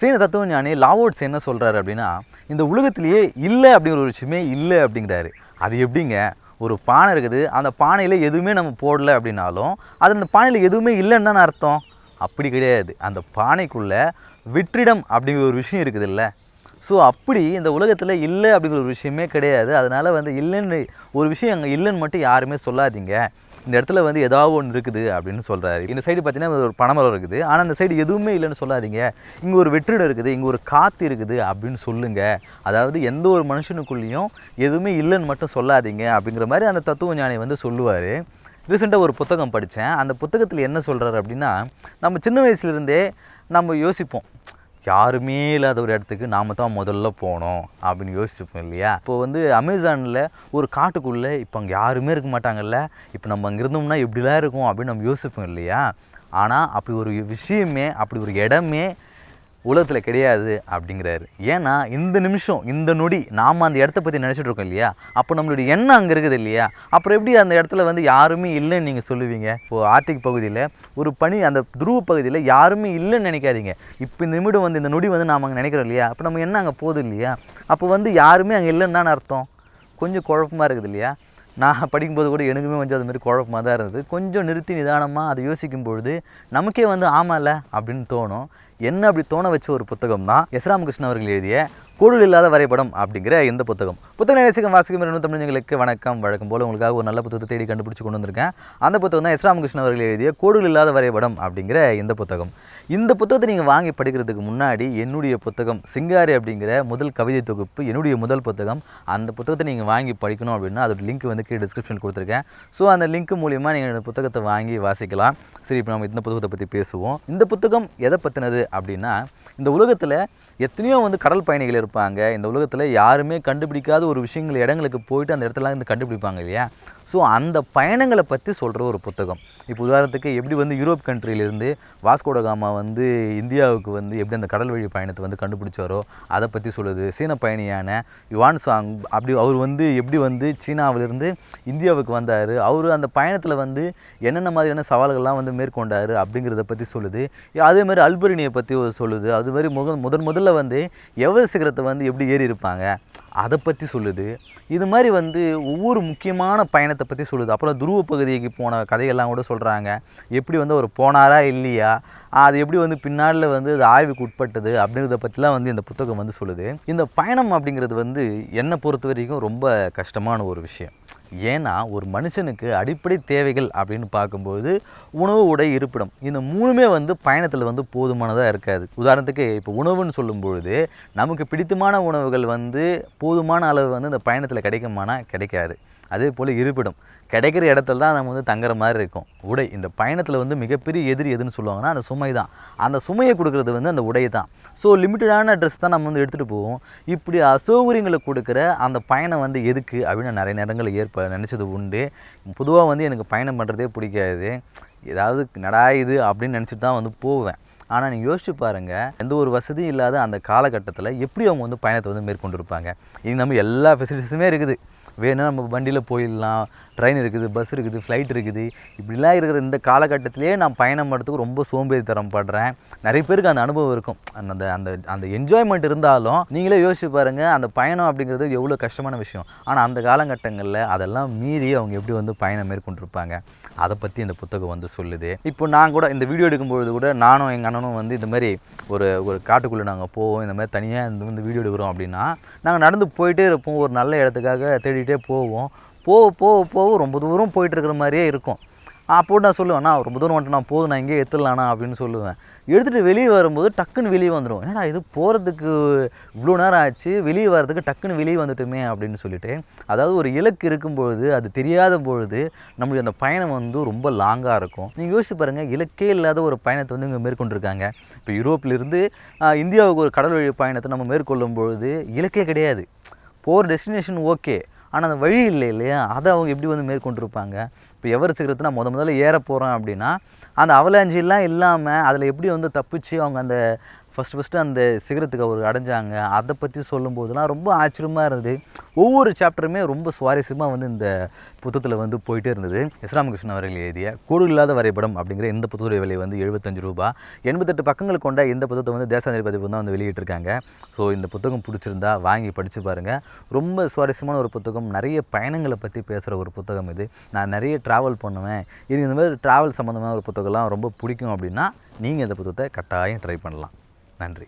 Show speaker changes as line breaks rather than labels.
சீன தத்துவ ஞானி லாவோட்ஸ் என்ன சொல்கிறாரு அப்படின்னா இந்த உலகத்திலேயே இல்லை அப்படிங்கிற ஒரு விஷயமே இல்லை அப்படிங்கிறாரு. அது எப்படிங்க? ஒரு பானை இருக்குது அந்த பானையில் எதுவுமே நம்ம போடலை அப்படின்னாலும் அது அந்த பானையில் எதுவுமே இல்லைன்னு தானே அர்த்தம்? அப்படி கிடையாது. அந்த பானைக்குள்ளே வெற்றிடம் அப்படிங்கிற ஒரு விஷயம் இருக்குது இல்லை. ஸோ அப்படி இந்த உலகத்தில் இல்லை அப்படிங்கிற ஒரு விஷயமே கிடையாது. அதனால் வந்து இல்லைன்னு ஒரு விஷயம் அங்கே இல்லைன்னு மட்டும் யாருமே சொல்லாதீங்க. இந்த இடத்துல வந்து ஏதாவது ஒன்று இருக்குது அப்படின்னு சொல்கிறாரு இந்த சைடு பார்த்தீங்கன்னா ஒரு பனைமரம் இருக்குது. ஆனால் அந்த சைடு எதுவுமே இல்லைன்னு சொல்லாதீங்க. இங்கே ஒரு வெற்றிடம் இருக்குது இங்கே ஒரு காற்று இருக்குது அப்படின்னு சொல்லுங்கள் அதாவது எந்த ஒரு மனுஷனுக்குள்ளேயும் எதுவுமே இல்லைன்னு மட்டும் சொல்லாதீங்க அப்படிங்கிற மாதிரி அந்த தத்துவ ஞானி வந்து சொல்லுவார். ரீசெண்டாக ஒரு புத்தகம் படித்தேன் அந்த புத்தகத்தில் என்ன சொல்கிறாரு அப்படின்னா நம்ம சின்ன வயசுலேருந்தே நம்ம யோசிப்போம். யாருமே இல்லாத ஒரு இடத்துக்கு நாம தான் முதல்ல போனோம் அப்படின்னு யோசிச்சுப்போம் இல்லையா? இப்போ வந்து அமேசானில் ஒரு காட்டுக்குள்ளே இப்போ அங்கே யாருமே இருக்க மாட்டாங்கல்ல? இப்போ நம்ம அங்கே இருந்தோம்னா எப்படிலாம் இருக்கும் அப்படின்னு நம்ம யோசிப்போம் இல்லையா? ஆனால் அப்படி ஒரு விஷயமே அப்படி ஒரு இடமே உலகத்தில் கிடையாது அப்படிங்கிறாரு. ஏன்னா இந்த நிமிஷம் இந்த நொடி நாம் அந்த இடத்த பற்றி நினச்சிட்டு இருக்கோம் இல்லையா? அப்போ நம்மளுடைய எண்ணம் அங்கே இருக்குது இல்லையா? அப்புறம் எப்படி அந்த இடத்துல வந்து யாருமே இல்லைன்னு நீங்கள் சொல்லுவீங்க? இப்போது ஆர்டிக் பகுதியில் ஒரு பனி அந்த துருவ பகுதியில் யாருமே இல்லைன்னு நினைக்காதீங்க. இப்போ இந்த நிமிடம் வந்து இந்த நொடி வந்து நாம் அங்கே நினைக்கிறோம் இல்லையா? அப்போ நம்ம எண்ணம் அங்கே போகுது இல்லையா? அப்போ வந்து யாருமே அங்கே இல்லைன்னு தானே அர்த்தம்? கொஞ்சம் குழப்பமாக இருக்குது இல்லையா? நான் படிக்கும்போது கூட எனக்குமே கொஞ்சம் அது மாதிரி குழப்பமாக தான் இருந்தது. கொஞ்சம் நிறுத்தி நிதானமாக அதை யோசிக்கும் பொழுது நமக்கே வந்து ஆமாம்ல அப்படின்னு தோணும். என்ன அப்படி தோண வச்ச ஒரு புத்தகம் தான் எஸ் ராமகிருஷ்ணன் அவர்கள் எழுதிய கூடுதல் இல்லாத வரைபடம் அப்படிங்கிற இந்த புத்தகம். புத்தக நேசிக்கும் வாசிக்கும் இரண்டு தமிழர்களுக்கு வணக்கம் வழக்கம் போல் உங்களுக்காக ஒரு நல்ல புத்தகத்தை தேடி கண்டுபிடிச்சு கொண்டு வந்திருக்கேன். அந்த புத்தகம் தான் எஸ் ராமகிருஷ்ணன் அவர்கள் எழுதிய கூடுதல் இல்லாத வரைபடம் அப்படிங்கிற இந்த புத்தகம். இந்த புத்தகத்தை நீங்கள் வாங்கி படிக்கிறதுக்கு முன்னாடி என்னுடைய புத்தகம் சிங்காரி அப்படிங்கிற முதல் கவிதை தொகுப்பு என்னுடைய முதல் புத்தகம் அந்த புத்தகத்தை நீங்கள் வாங்கி படிக்கணும் அப்படின்னா அதோட லிங்க் வந்து கீழே டிஸ்கிரிப்ஷன் கொடுத்துருக்கேன். ஸோ அந்த லிங்க் மூலிமா நீங்கள் இந்த புத்தகத்தை வாங்கி வாசிக்கலாம். சரி இப்போ நம்ம இந்த புத்தகத்தை பற்றி பேசுவோம். இந்த புத்தகம் எதை பற்றினது அப்படின்னா இந்த உலகத்தில் எத்தனையோ வந்து கடல் பயணிகள் இருப்பாங்க. இந்த உலகத்தில் யாருமே கண்டுபிடிக்காத ஒரு விஷயங்கள் இடங்களுக்கு போயிட்டு அந்த இடத்துல வந்து கண்டுபிடிப்பாங்க இல்லையா? ஸோ அந்த பயணங்களை பற்றி சொல்கிற ஒரு புத்தகம். இப்போ உதாரணத்துக்கு எப்படி வந்து யூரோப் கண்ட்ரியிலேருந்து வாஸ்கோடகாமா வந்து இந்தியாவுக்கு வந்து எப்படி அந்த கடல் வழி பயணத்தை வந்து கண்டுபிடிச்சாரோ அதை பற்றி சொல்லுது. சீன பயணியான யுவான் சாங் அப்படி அவர் வந்து எப்படி வந்து சீனாவிலிருந்து இந்தியாவுக்கு வந்தார்? அவர் அந்த பயணத்தில் வந்து என்னென்ன மாதிரியான சவால்கள்லாம் வந்து மேற்கொண்டார் அப்படிங்கிறத பற்றி சொல்லுது. அதே மாதிரி அல்பரினியை பற்றி ஒரு சொல்லுது. அது மாதிரி முக முதன் முதல்ல வந்து எவர் சிகரத்தை வந்து எப்படி ஏறி இருப்பாங்க? அதை பற்றி சொல்லுது. இது மாதிரி வந்து ஒவ்வொரு முக்கியமான பயணத்தை பற்றி சொல்லுது. அப்புறம் துருவ பகுதிக்கு போன கதைகள்லாம் கூட சொல்கிறாங்க எப்படி வந்து அவர் போனாரா இல்லையா? அது எப்படி வந்து பின்னாடில் வந்து அது ஆய்வுக்கு உட்பட்டது அப்படிங்கிறத பற்றிலாம் வந்து இந்த புத்தகம் வந்து சொல்லுது. இந்த பயணம் அப்படிங்கிறது வந்து என்னை பொறுத்த வரைக்கும் ரொம்ப கஷ்டமான ஒரு விஷயம். ஏன்னா ஒரு மனுஷனுக்கு அடிப்படை தேவைகள் அப்படின்னு பார்க்கும்போது உணவு உடை இருப்பிடம் இந்த மூணுமே வந்து பயணத்தில் வந்து போதுமானதாக இருக்காது. உதாரணத்துக்கு இப்போ உணவுன்னு சொல்லும்பொழுது நமக்கு பிடித்தமான உணவுகள் வந்து போதுமான அளவு வந்து இந்த பயணத்தில் கிடைக்குமானா கிடைக்காது. அதே போல் இருப்பிடம் கிடைக்கிற இடத்துல தான் நம்ம வந்து தங்குற மாதிரி இருக்கும். உடை இந்த பயணத்தில் வந்து மிகப்பெரிய எதிரி எதுன்னு சொல்லுவாங்கன்னா அந்த சுமை தான். அந்த சுமையை கொடுக்குறது வந்து அந்த உடை தான். ஸோ லிமிட்டடான ட்ரெஸ் தான் நம்ம வந்து எடுத்துகிட்டு போவோம். இப்படி அசௌகரியங்களை கொடுக்குற அந்த பயணம் வந்து எதுக்கு அப்படின்னு நிறைய நேரங்களில் இப்போ நினச்சது உண்டு. பொதுவாக வந்து எனக்கு பயணம் பண்ணுறதே பிடிக்காது. ஏதாவது நடா இது அப்படின்னு நினச்சிட்டு தான் வந்து போவேன். ஆனால் நீங்கள் யோசிச்சு பாருங்கள் எந்த ஒரு வசதியும் இல்லாத அந்த காலகட்டத்தில் எப்படி அவங்க வந்து பயணத்தை வந்து மேற்கொண்டிருப்பாங்க? இது நம்ம எல்லா ஃபெசிலிட்டிஸுமே இருக்குது. வேணும் நம்ம வண்டியில் போயிடலாம். ட்ரெயின் இருக்குது பஸ் இருக்குது ஃப்ளைட் இருக்குது. இப்படிலாம் இருக்கிற இந்த காலகட்டத்திலே நான் பயணம் பண்ணுறதுக்கு ரொம்ப சோம்பேறித்தனம் படுறேன். நிறைய பேருக்கு அந்த அனுபவம் இருக்கும். அந்த அந்த அந்த என்ஜாய்மெண்ட் இருந்தாலும் நீங்களே யோசிச்சு பாருங்கள் அந்த பயணம் அப்படிங்கிறது எவ்வளோ கஷ்டமான விஷயம். ஆனால் அந்த காலகட்டங்களில் அதெல்லாம் மீறி அவங்க எப்படி வந்து பயணம் மேற்கொண்டிருப்பாங்க அதை பற்றி இந்த புத்தகம் வந்து சொல்லுது. இப்போ நான் கூட இந்த வீடியோ எடுக்கும்பொழுது கூட நானும் எங்கள் அண்ணனும் வந்து இந்த மாதிரி ஒரு ஒரு காட்டுக்குள்ளே நாங்கள் போவோம். இந்த மாதிரி தனியாக இந்த வந்து வீடியோ எடுக்கிறோம் அப்படின்னா நாங்கள் நடந்து போயிட்டே இருப்போம். ஒரு நல்ல இடத்துக்காக தேடிட்டே போவோம். போக போக போக ரொம்ப தூரம் போயிட்டுருக்கிற மாதிரியே இருக்கும். அப்போ நான் சொல்லுவேண்ணா ரொம்ப தூரம் வந்துட்டு நான் போதும் நான் இங்கேயே எடுத்துடலாண்ணா அப்படின்னு சொல்லுவேன். எடுத்துகிட்டு வெளியே வரும்போது டக்குன்னு வெளியே வந்துடும் ஏன்னா இது போகிறதுக்கு இவ்வளோ நேரம் ஆச்சு வெளியே வர்றதுக்கு டக்குன்னு வெளியே வந்துட்டுமே அப்படின்னு சொல்லிட்டு. அதாவது ஒரு இலக்கு இருக்கும்பொழுது அது தெரியாத பொழுது நம்மளுடைய அந்த பயணம் வந்து ரொம்ப லாங்காக இருக்கும். நீங்கள் யோசிச்சு பாருங்கள் இலக்கே இல்லாத ஒரு பயணத்தை வந்து இங்கே மேற்கொண்டிருக்காங்க. இப்போ யூரோப்லேருந்து இந்தியாவுக்கு ஒரு கடல் வழி பயணத்தை நம்ம மேற்கொள்ளும் பொழுது இலக்கே கிடையாது. போகிற டெஸ்டினேஷன் ஓகே ஆனால் அந்த வழி இல்லை இல்லையா? அதை அவங்க எப்படி வந்து மேற்கொண்டிருப்பாங்க? இப்போ எவர் சிகரத்தை நான் முத முதல்ல ஏற போகிறோம் அப்படின்னா அந்த அவலாஞ்சிலாம் இல்லாமல் அதில் எப்படி வந்து தப்பிச்சு அவங்க அந்த ஃபஸ்ட்டு ஃபஸ்ட்டு அந்த சிகரத்துக்கு அவர் அடைஞ்சாங்க. அதை பற்றி சொல்லும்போதெல்லாம் ரொம்ப ஆச்சரியமாக இருந்தது. ஒவ்வொரு சாப்டருமே ரொம்ப சுவாரஸ்யமாக வந்து இந்த புத்தகத்தில் வந்து போயிட்டே இருந்தது. இஸ்ராமகிருஷ்ணன் அவர்கள் எழுதிய கூடு இல்லாத வரைபடம் அப்படிங்கிற இந்த புத்தகத்துடைய விலை வந்து எழுபத்தஞ்சு ரூபா. எண்பத்தெட்டு பக்கங்கள் கொண்ட இந்த புத்தகத்தை வந்து தேசாந்திரி பதிப்பு தான் வந்து வெளியிட்டிருக்காங்க. ஸோ இந்த புத்தகம் பிடிச்சிருந்தா வாங்கி படித்து பாருங்கள் ரொம்ப சுவாரஸ்யமான ஒரு புத்தகம். நிறைய பயணங்களை பற்றி பேசுகிற ஒரு புத்தகம் இது. நான் நிறைய ட்ராவல் பண்ணுவேன். இது இந்த மாதிரி ட்ராவல் சம்மந்தமான ஒரு புத்தகம்லாம் ரொம்ப பிடிக்கும் அப்படின்னா நீங்கள் இந்த புத்தகத்தை கட்டாயம் ட்ரை பண்ணலாம். நன்றி.